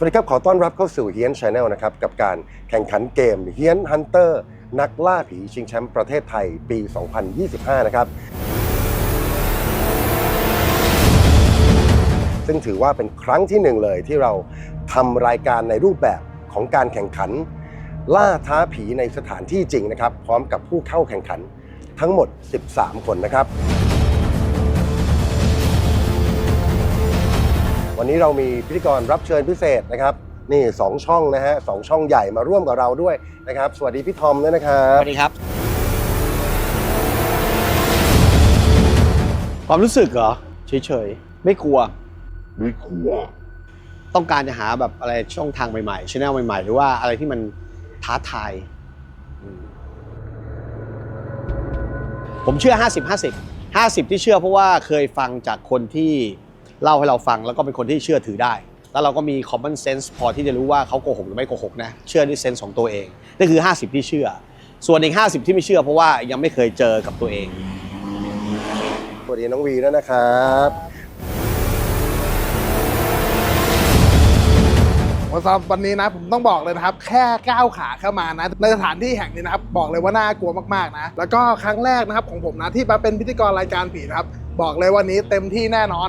สวัสดีครับ ขอต้อนรับเข้าสู่เฮียนชาแนลนะครับ กับการแข่งขันเกมเฮียนฮันเตอร์นักล่าผีชิงแชมป์ประเทศไทยปี 2025 นะครับ ซึ่งถือว่าเป็นครั้งที่หนึ่งเลยที่เราทำรายการในรูปแบบของการแข่งขัน ล่าท้าผีในสถานที่จริงนะครับ พร้อมกับผู้เข้าแข่งขันทั้งหมด 13 คนนะครับ วันนี้เรามีพิธีกรรับเชิญพิเศษนะครับ นี่สองช่องนะฮะสองช่องใหญ่มาร่วมกับเราด้วยนะครับ สวัสดีพี่ทอมด้วยนะครัสบ วัสดีครับ ความรู้สึกเหรอ เฉยๆ ไม่กลัว ไม่กลัว ต้องการจะหาแบบอะไรช่องทางใหม่ๆชแนลใหม่ๆ หรือว่าอะไรที่มันท้าทายอืมผมเชื่อ 50 50 50 ที่เชื่อเพราะว่าเคยฟังจากคนที่ เล่าให้เราฟังแล้วก็เป็นคนที่เชื่อถือได้ แล้วเราก็มี common sense พอที่จะรู้ว่าเขาโกหกหรือไม่โกหกนะเชื่อด้วยเซนส์ของตัวเองนั่นคือ 50 ที่เชื่อ ส่วนอีก 50 ที่ไม่เชื่อเพราะว่ายังไม่เคยเจอกับตัวเองสวัสดีน้องวีด้วยนะครับสำหรับวันนี้นะผมต้องบอกเลยนะครับ แค่ก้าวขาเข้ามานะในสถานที่แห่งนี้นะครับ บอกเลยว่าน่ากลัวมากๆนะ แล้วก็ครั้งแรกนะครับของผมนะที่มาเป็นพิธีกรรายการผีนะครับ บอกเลยวันนี้เต็มที่แน่นอน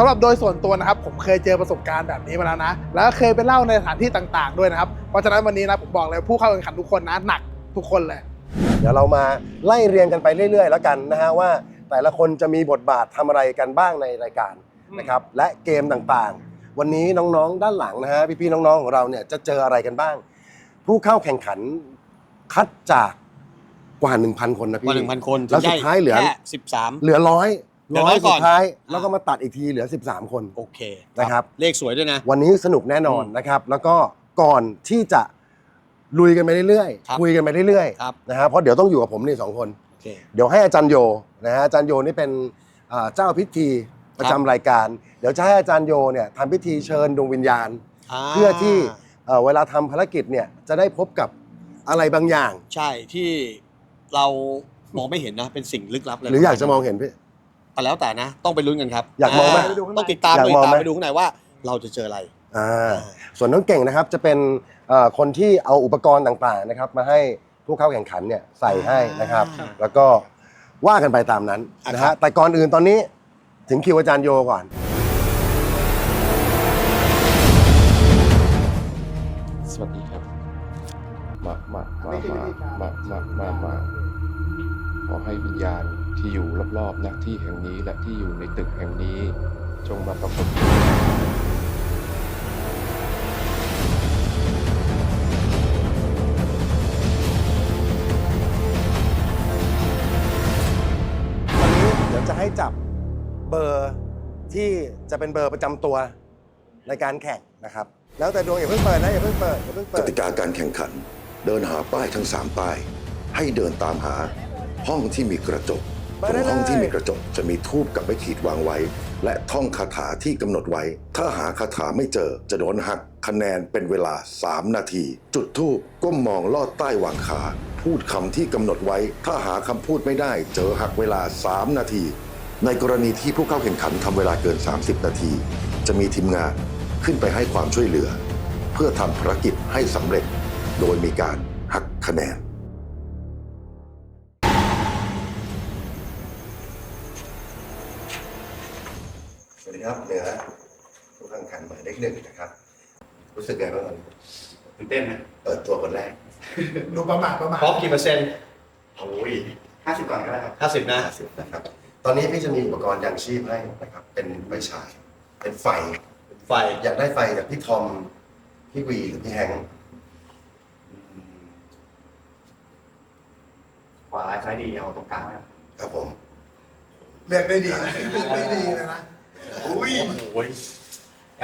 สำหรับโดยส่วนตัวนะครับผมเคยเจอประสบการณ์แบบนี้มาแล้วนะ แล้วก็เคยไปเล่าในสถานที่ต่างๆ ด้วยนะครับเพราะฉะนั้นวันนี้นะผมบอกเลยผู้เข้าแข่งขันทุกคนนะหนักทุกคนเลย เดี๋ยวเรามาไล่เรียงกันไปเรื่อย ๆ แล้วกันนะฮะว่า แต่ละคนจะมีบทบาททำอะไรกันบ้างในรายการนะครับและเกมต่างๆ วันนี้น้องๆ ด้านหลังนะฮะพี่ๆน้องๆของเราเนี่ยจะเจออะไรกันบ้าง ผู้เข้าแข่งขันคัดจากกว่า 1,000 คนนะกพี่ว่าหนึ่งพันคนแล้วสุดท้ายเหลือ แค่สิบสามเหลือร้อยเหลือ ร้อย100ก่สุอดนท้ายอ่าแล้วก็มาตัดอีกทีเหลือ 13 คนโอเคนะครับ เลขสวยด้วยนะ วันนี้สนุกแน่นอนอืมนะครับ แล้วก็ก่อนที่จะลุยกันไปเรื่อยครับๆคุยกันไปเรื่อยครับๆนะฮะเพราะเดี๋ยวต้องอยู่กับผมนี่สองคนโอเคเดี๋ยวให้อาจารย์โยนะฮะอาจารย์โยนี่เป็นอ่าเจ้าพิธีประจำรายการ เดี๋ยวจะให้อาจารย์โยเนี่ยทำพิธีเชิญดวงวิญญาณาเพื่อที่เอ่อเวลาทำภารกิจเนี่ยจะได้พบกับอะไรบางอย่าง ใช่ที่เรามองไม่เห็นนะเป็นสิ่งลึกลับเลยหรืออยากจะมองเห็นพี่็แล้วแต่นะ ต้องไปลุ้นกันครับอยากมองไหมต้องติดตามติดตามไปดูข้างในว่าเราจะเจออะไรส่วนน้องเก่งนะครับจะเป็นคนที่เอาอุปกรณ์ต่างๆนะครับ มาให้ผู้เข้าแข่งขันเนี่ยใส่ให้นะครับแล้วก็ว่ากันไปตามนั้นนะฮะแต่ก่อนอื่นตอนนี้ถึงคิวอาจารย์โยก่อน สวัสดีครับ มา มา มา มา มา มา มา ขอให้วิญญาณ ที่อยู่รอบๆณที่แห่งนี้และที่อยู่ในตึกแห่งนี้ จงมาปรากฏวันนี้เดี๋ยวจะให้จับเบอร์ที่จะเป็นเบอร์ประจำตัวในการแข่งนะครับ แล้วแต่ดวงอย่าเพิ่งเปิดนะอย่าเพิ่งเปิดอย่าเพิ่งกเปิด ติกาการแข่งขัน เดินหาป้ายทั้ง 3 ป้าย ให้เดินตามหาห้องที่มีกระจก ตรงห้องที่มีกระจกจะมีทูบกับไม้ขีดวางไว้ และท่องคาถาที่กำหนดไว้ ถ้าหาคาถาไม่เจอจะโดนหักคะแนนเป็นเวลา 3 นาที จุดทูบก้มมองลอดใต้วางขา พูดคำที่กำหนดไว้ ถ้าหาคำพูดไม่ได้เจอหักเวลา 3 นาที ในกรณีที่ผู้เข้าแข่งขันทำเวลาเกิน 30 นาที จะมีทีมงานขึ้นไปให้ความช่วยเหลือ เพื่อทำภารกิจให้สำเร็จ โดยมีการหักคะแนน สวัสดีครับเหนือผู้แข่งขันหมายเลขหนึ่งนะครับ รู้สึกไงบ้างตอนนี้ตื่นเต้นไหมเปิดตัวคนแรกดูประมาทประมาทพร้อมกี่เปอร์เซ็นต์โอ้ยห้าสิบก่อนก็ได้ครับห้าสิบนะนะครับ ตอนนี้พี่จะมีอุปกรณ์ยังชีพให้นะครับ เป็นไฟฉาย เป็นไฟ ไฟอยากได้ไฟจากพี่ทอม พี่วีหรือพี่แฮงค์ขวาร้ายซ้ายดีเอาตรงกลางไว้ครับครับผม เลือกได้ดีนะเลือกได้ดีเลยนะ อุ้ย โอ้ย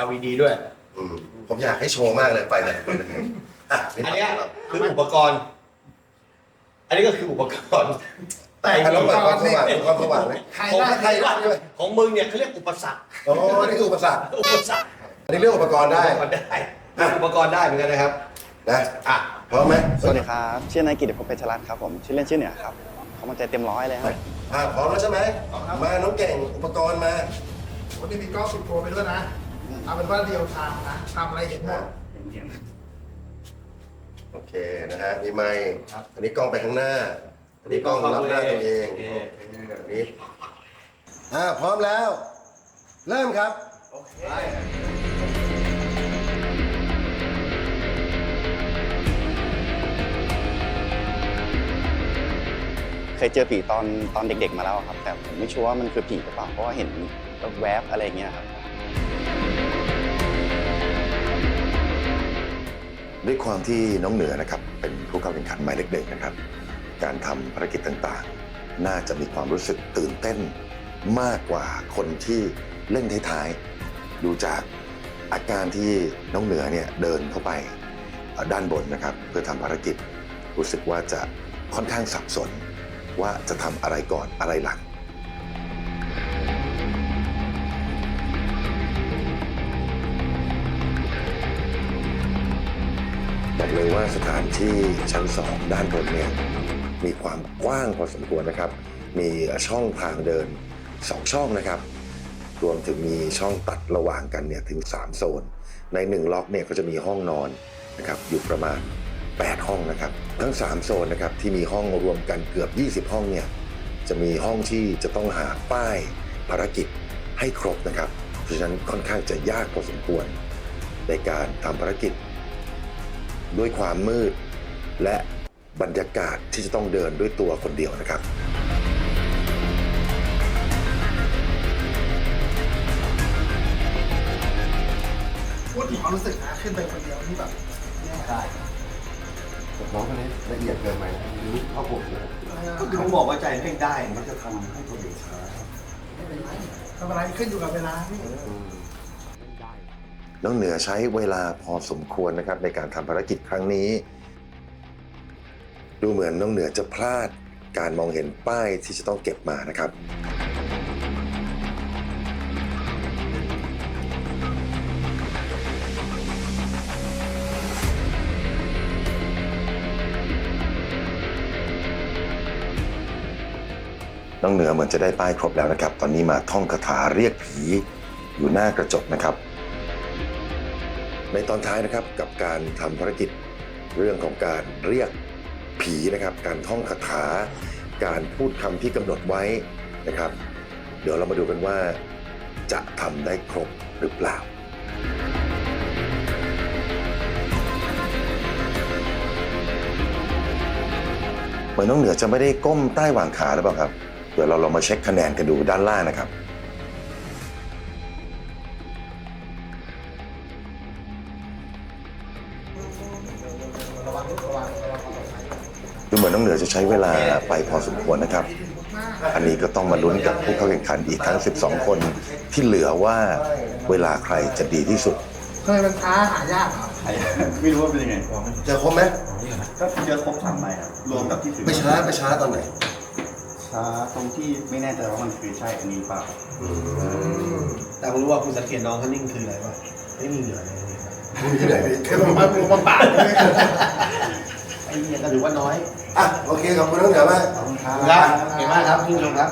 LED ด้วย อืมผมอยากให้โชว์มากเลยไฟแบบนี้อะอันเนี้ยคืออุปกรณ์ อันนี้ก็คืออุปกรณ์ แต่แต่เราเปิดความสว่างความสว่างเลยใครของได้ใครว่าของมึงเนี่ยเขาเรียกอุปสรรคโอ้นี่คืออุปสรรคอุปสรรคอันนี้เรื่องอุปกรณ์ได้ อุปกรณ์ได้อุปกรณ์ได้เหมือนกันนะครับ นะอะ พร้อมไหมสวัสดีครับ ชื่อนายกิติภพเพชรรัตน์ครับผม ชื่อเล่นชื่อเหนือครับ เขามาใจเต็มร้อยเลยครับ อะพร้อมแล้วใช่ไหมมาน้องเก่งอุปกรณ์มา วันนี้มีกล้องสุดโปรไปด้วยนะนเอาเป็นว่าเดียวทางนะทำอะไรเห็นหมด โอเคนะฮะมีไมค์อันนี้กล้องไปข้างหน้า อันนี้กล้องรับหน้าตัวเองแบบนี้อ่าพร้อมแล้ว เริ่มครับเคยเจอผีตอนตอนเด็กๆมาแล้วครับ แต่ผมไม่ชัวร์ว่ามันคือผีหรือเปล่าเพราะว่าเห็น แวบๆอะไรอย่างเงี้ยครับ ด้วยความที่น้องเหนือนะครับ เป็นผู้เข้าแข่งขันหมายเลขหนึ่งนะครับ การทำภารกิจต่างๆ น่าจะมีความรู้สึกตื่นเต้นมากกว่าคนที่เล่นท้ายๆ ดูจากอาการที่น้องเหนือเนี่ยเดินเข้าไปเอ่อด้านบนนะครับ เพื่อทำภารกิจ รู้สึกว่าจะค่อนข้างสับสน ว่าจะทำอะไรก่อนอะไรหลัง เลยว่าสถานที่ชั้นสองด้านบนเนี่ยมีความกว้างพอสมควรนะครับ มีช่องทางเดิน2ช่องนะครับ รวมถึงมีช่องตัดระหว่างกันเนี่ยถึง 3 โซน ใน 1 ล็อกเนี่ยก็จะมีห้องนอนนะครับอยู่ประมาณ 8 ห้องนะครับ ทั้ง 3 โซนนะครับที่มีห้องรวมกันเกือบ 20 ห้องเนี่ยจะมีห้องที่จะต้องหาป้ายภารกิจให้ครบนะครับ เพราะฉะนั้นค่อนข้างจะยากพอสมควร ในการทำภารกิจ ด้วยความมืด และบรรยากาศที่จะต้องเดินด้วยตัวคนเดียวนะครับ พูดถึงความรู้สึกนะขึ้นไปคนเดียวนี่แบบได้ผมน้องคนนี้ละเอียดเกินไปรู้เท่าผมเลยเขาบอกว่าใจเพ่งได้มันจะทำให้ตัวเองช้าไม่เป็นไรทำอะไรขึ้นอยู่กับเวลาพี่ น้องเหนือใช้เวลาพอสมควรนะครับในการทำภารกิจครั้งนี้ ดูเหมือนน้องเหนือจะพลาดการมองเห็นป้ายที่จะต้องเก็บมานะครับน้องเหนือเหมือนจะได้ป้ายครบแล้วนะครับ ตอนนี้มาท่องคาถาเรียกผีอยู่หน้ากระจกนะครับ ในตอนท้ายนะครับกับการทำภารกิจเรื่องของการเรียกผีนะครับ การท่องคาถา การพูดคำที่กำหนดไว้นะครับ เดี๋ยวเรามาดูกันว่าจะทำได้ครบหรือเปล่าเหมือนน้องเหนือจะไม่ได้ก้มใต้หว่างขาหรือเปล่าครับ เดี๋ยวเราลองมาเช็คคะแนนกันดูด้านล่างนะครับ ดูเหมือนน้องเหนือจะใช้เวลาไปพอสมควรนะครับ อันนี้ก็ต้องมาลุ้นกับผู้เข้าแข่งขันอีกทั้ง 12 คนที่เหลือว่าเวลาใครจะดีที่สุดทำไมมันช้าหายากเหรอไม่รู้ว่าเป็นยังไงเจอครบไหมก็เจอครบสามใบครับรวมกับที่ถือไปช้าไปช้าตอนไหนช้าตรงที่ไม่แน่ใจว่ามันคือใช่อันนี้เปล่าแต่ผมรู้ว่าคุณสังเกตน้องเขานิ่งคืออะไรวะไม่มีเหงื่อเลยมีที่ไหนพี่คือผมมาผมมาปาดเลยไอ้เนี่ยก็ถือว่าน้อย อะโอเคขอบคุณน้องเหนือมากครับเก่งมากครับพี่ชมครับ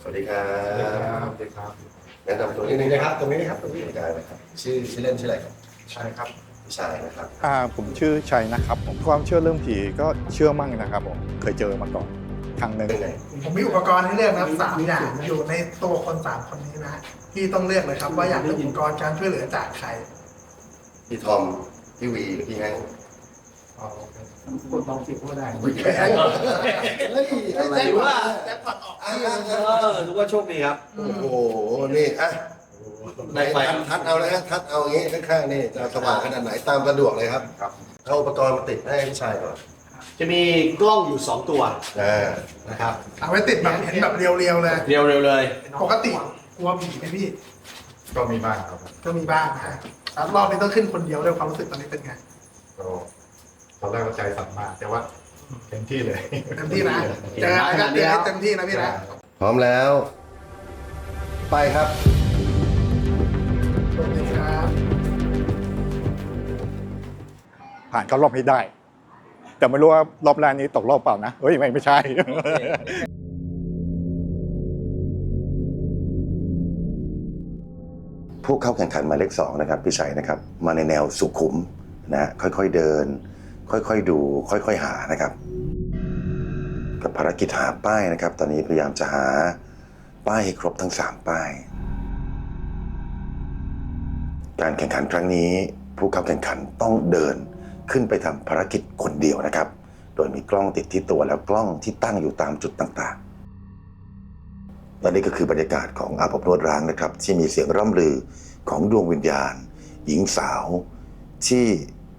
สวัสดีครับสวัสดีครับแนะนำตัวนิดนึงนะครับตรงนี้นะครับตรงนี้ได้นะครับชื่อชื่อเล่นชื่ออะไรครับใช่ครับ พี่ชายนะครับอ่าผมชื่อชัยนะครับผมความเชื่อเรื่องผีก็เชื่อมั่งนะครับผมเคยเจอมาก่อนครั้งหนึ่งเป็นไงผมมีอุปกรณ์ให้เลือกนะครับสามอย่างอยู่ในตัวคนสามคนนี้นะพี่ต้องเลือกเลยครับว่าอยากได้อุปกรณ์การช่วยเหลือจากใครพี่ทอม พี่วีหรือพี่แฮงค์คนลองสิพูดได้พี่แฮงค์เฮ้ยอะไรวะแจ็คพอตออกอะเออรู้ว่าโชคดีครับ โอ้โหนี่อะในทัดทัดเอานะฮะทัดเอาอย่างงี้ข้างๆนี่จะสว่างขนาดไหนตามสะดวกเลยครับครับ เอาอุปกรณ์มาติดให้พี่ชายก่อนจะมีกล้องอยู่ 2 ตัวอ่านะครับ เอาไว้ติดแบบเห็นแบบเรียวๆเลย เร็วๆเลย ปกติกลัวผีไหมพี่ ก็มีบ้างครับ ก็มีบ้างนะ แล้วรอบนี้ต้องขึ้นคนเดียวด้วยความรู้สึกตอนนี้เป็นไงก็ตอนแรกก็ใจสั่นมากแต่ว่าเต็มที่เลยเต็มที่นะเจออะไรก็เจอให้เต็มที่นะพี่นะพร้อมแล้ว ไปครับสวัสดีครับ ผ่านเข้ารอบให้ได้ แต่ไม่รู้ว่ารอบแรกนี้ตกรอบเปล่านะเฮ้ยไม่ไม่ใช่ ผู้เข้าแข่งขันมาเลขสองนะครับพี่ชัยนะครับ มาในแนวสุขุมนะฮะค่อยๆเดิน ค่อยๆดู ค่อยๆหานะครับ กับภารกิจหาป้ายนะครับ ตอนนี้พยายามจะหาป้ายให้ครบทั้ง 3 ป้าย การแข่งขันครั้งนี้ ผู้เข้าแข่งขันต้องเดินขึ้นไปทำภารกิจคนเดียวนะครับ โดยมีกล้องติดที่ตัวแล้วกล้องที่ตั้งอยู่ตามจุดต่างๆ และนี่ก็คือบรรยากาศของอาบอบนวดร้างนะครับ ที่มีเสียงร่ำลือของดวงวิญญาณ หญิงสาว ที่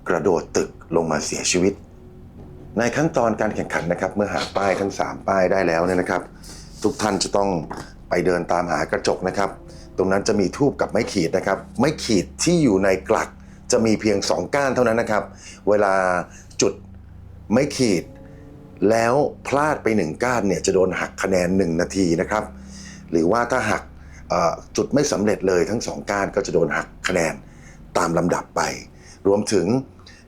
กระโดดตึกลงมาเสียชีวิต ในขั้นตอนการแข่งขันนะครับ เมื่อหาป้ายทั้ง 3 ป้ายได้แล้วเนี่ยนะครับ ทุกท่านจะต้องไปเดินตามหากระจกนะครับ ตรงนั้นจะมีทูบกับไม้ขีดนะครับ ไม้ขีดที่อยู่ในกลักจะมีเพียง 2 ก้านเท่านั้นนะครับ เวลาจุดไม้ขีด แล้วพลาดไปหนึ่งก้านเนี่ยจะโดนหักคะแนน 1 นาทีนะครับ หรือว่าถ้าหักจุดไม่สำเร็จเลยทั้งสองก้านก็จะโดนหักคะแนนตามลำดับไป รวมถึง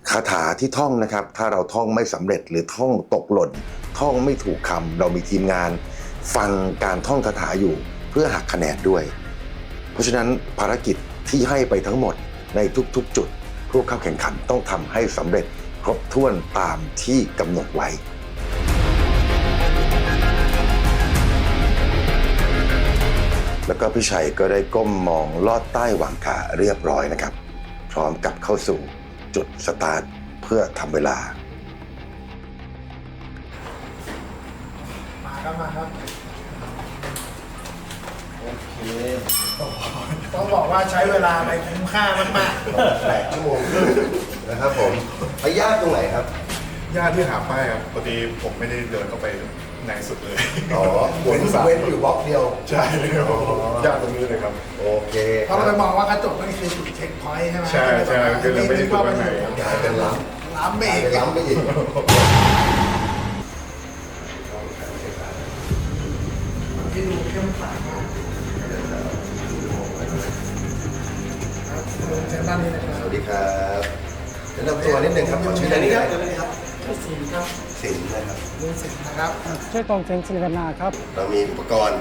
คาถาที่ท่องนะครับ ถ้าเราท่องไม่สำเร็จหรือท่องตกหล่น ท่องไม่ถูกคำเรามีทีมงาน ฟังการท่องคาถาอยู่เพื่อหักคะแนนด้วย เพราะฉะนั้นภารกิจที่ให้ไปทั้งหมดในทุกๆ จุดผู้เข้าแข่งขันต้องทำให้สำเร็จครบถ้วนตามที่กำหนดไว้ แล้วก็พี่ชัยก็ได้ก้มมองลอดใต้หว่างขาเรียบร้อยนะครับ พร้อมกับเข้าสู่จุดสตาร์ทเพื่อทำเวลา มาครับมาครับต้องบอกว่าใช้เวลาไปคุ้มค่ามากแปดชั่วโมงครึ่งนะครับผมไปยากตรงไหนครับ ญาติที่หาป้ายครับพอดีผมไม่ได้เดินเข้าไป ในสุดเลยอ๋อเว้นเว้นอยู่บล็อกเดียว ใช่ครับญาติตรงนี้เลยครับ โอเคๆเพราะเราไปมองว่ากระจกนั่นคือจุดเช็คพอยต์ใช่ไหมใช่ใช่ก็เลยไม่ได้ดูข้างในกลายเป็นล้ล้ำำเบกรลายกเป็นล้ำไปอีกที่ดูเข้มขลังมากครับเชิญด้านนี้นะคสรับวัสดีครับแนะนำตัวนิดหนึ่งครับขอชื่อได้ไหมครับชื่อสินครับ สินนะครับลุงสินนะครับชื่อกองเซนสิริวัฒนาครับ เรามีอุปกรณ์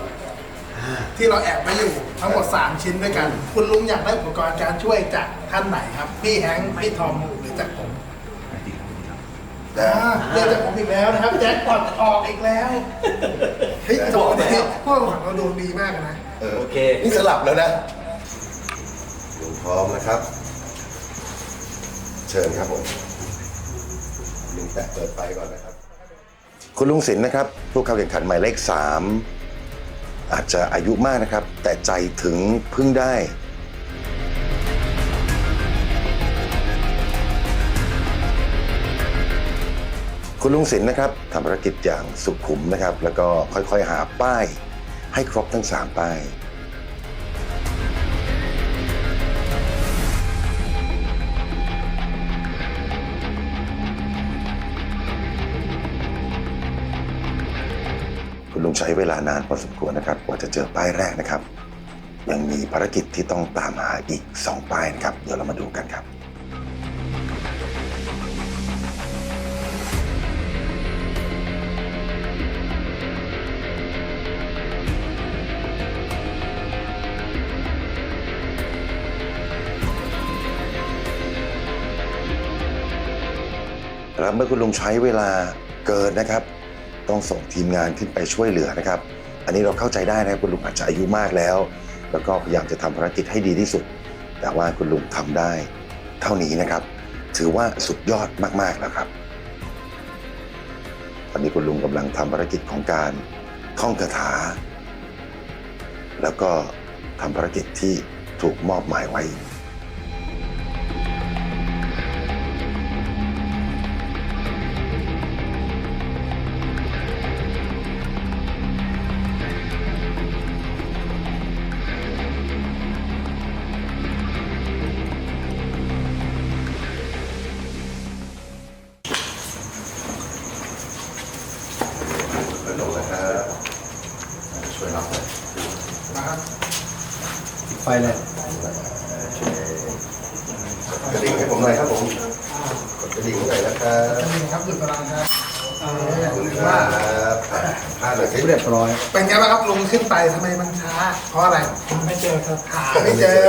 ที่เราแอบมาอยู่ทั้งหมด 3 ชิ้นด้วยกัน คุณลุงอยากได้อุปกรณ์การช่วยจากท่านไหนครับ พี่แฮงค์พี่ทอมหรือจากผมนะอ่าเรียกจากผมอีกแล้วนะครับแจ็คพอตออกอีกแล้วเฮ้ยจะบอกว่าเนี่ยพวกของเราโดนดีมากนะ เออโอเค นี่สลับแล้วนะลุงพร้อมนะครับ เชิญครับผมลุงแตะเปิดไฟก่อนนะครับ คุณลุงศิลป์นะครับผู้เข้าแข่งขันหมายเลขสามอาจจะอายุมากนะครับ แต่ใจถึงพึ่งได้คุณลุงศิลป์นะครับทำภารกิจอย่างสุขุมนะครับ แล้วก็ค่อยๆหาป้าย ให้ครบทั้ง 3 ป้าย คุณลุงใช้เวลานานพอสมควรนะครับกว่าจะเจอป้ายแรกนะครับ ยังมีภารกิจที่ต้องตามหาอีก 2 ป้ายนะครับ เดี๋ยวเรามาดูกันครับแล้วเมื่อคุณลุงใช้เวลาเกินนะครับ ต้องส่งทีมงานขึ้นไปช่วยเหลือนะครับ อันนี้เราเข้าใจได้นะครับคุณลุงอาจจะอายุมากแล้ว แล้วก็พยายามจะทำภารกิจให้ดีที่สุด แต่ว่าคุณลุงทำได้ เท่านี้นะครับ ถือว่าสุดยอดมากๆแล้วครับตอนนี้คุณลุงกำลังทำภารกิจของการท่องคาถา แล้วก็ทำภารกิจที่ถูกมอบหมายไว้ ไฟเลยกระดิ่งให้ผมหน่อยครับผมกดกระดิ่งให้หน่อยนะครับจะมีครับหยุดเวลาครับว่าผ่านหน่อยสิเรียบร้อย เป็นไงบ้างครับลุงขึ้นไปทำไมมันช้า เพราะอะไรผมไม่เจอครับหาไม่เจอ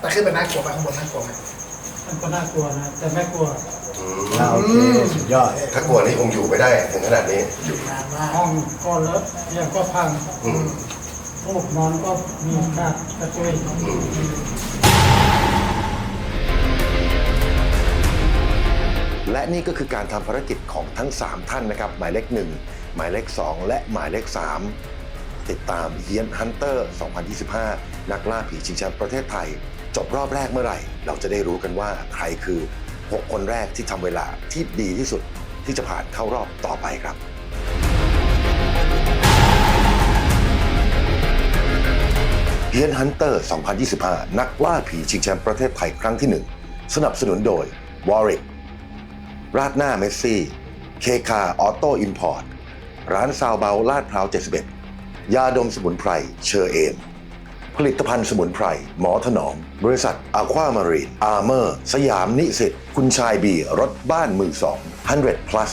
แต่ขึ้นไปน่ากลัวไหมข้างบนน่ากลัวไหมมันก็น่ากลัวนะแต่ไม่กลัวโอเคสุดยอดถ้ากลัวนี่คงอยู่ไม่ได้ถึงขนาดนี้อยู่นานมากห้องก็เลอะเตียงก็พัง อืมรูปนอนก็มีกากระจุยและนี่ก็คือการทำภารกิจของทั้ง 3 ท่านนะครับ หมายเลข 1 หมายเลข 2 และหมายเลข 3 ติดตามเฮียนฮันเตอร์ 2025 นักล่าผีชิงแชมป์ประเทศไทย จบรอบแรกเมื่อไหร่ เราจะได้รู้กันว่าใครคือ 6 คนแรกที่ทำเวลาที่ดีที่สุดที่จะผ่านเข้ารอบต่อไปครับ เฮียนฮันเตอร์ 2025 นักล่าผีชิงแชมป์ประเทศไทยครั้งที่ 1 สนับสนุนโดยวอริกราดหน้าเมสซี่ เคคาออโต้อิมพอร์ต ร้านซาวเบาลาดพร้าว 71 ยาดมสมุนไพร เชอร์เอม ผลิตภัณฑ์สมุนไพร หมอถนอม บริษัทอาความารีนอาร์เมอร์ สยามนิสิต คุณชายบี รถบ้านมือสอง100 plus